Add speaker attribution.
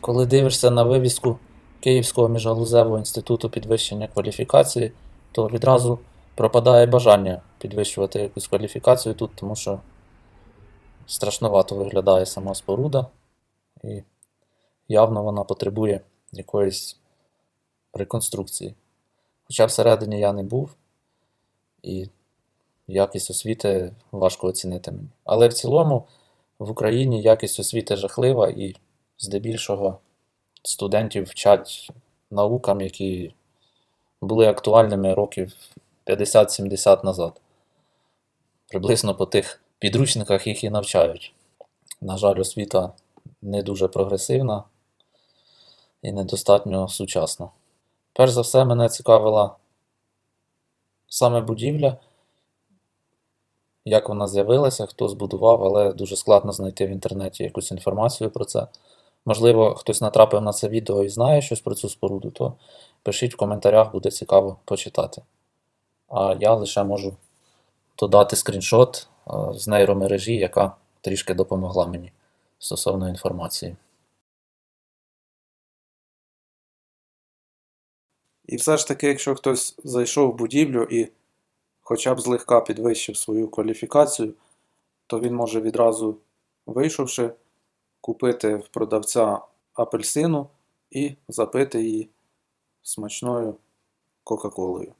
Speaker 1: Коли дивишся на вивіску Київського міжгалузевого інституту підвищення кваліфікації, то відразу пропадає бажання підвищувати якусь кваліфікацію тут, тому що страшновато виглядає сама споруда, і явно вона потребує якоїсь реконструкції. Хоча всередині я не був, і якість освіти важко оцінити мені. Але в цілому в Україні якість освіти жахлива і здебільшого студентів вчать наукам, які були актуальними років 50-70 назад. Приблизно по тих підручниках їх і навчають. На жаль, освіта не дуже прогресивна і недостатньо сучасна. Перш за все, мене цікавила саме будівля, як вона з'явилася, хто збудував, але дуже складно знайти в інтернеті якусь інформацію про це. Можливо, хтось натрапив на це відео і знає щось про цю споруду, то пишіть в коментарях, буде цікаво почитати. А я лише можу додати скріншот з нейромережі, яка трішки допомогла мені стосовно інформації.
Speaker 2: І все ж таки, якщо хтось зайшов в будівлю і хоча б злегка підвищив свою кваліфікацію, то він може відразу, вийшовши, купити в продавця апельсину і запити її смачною Кока-Колою.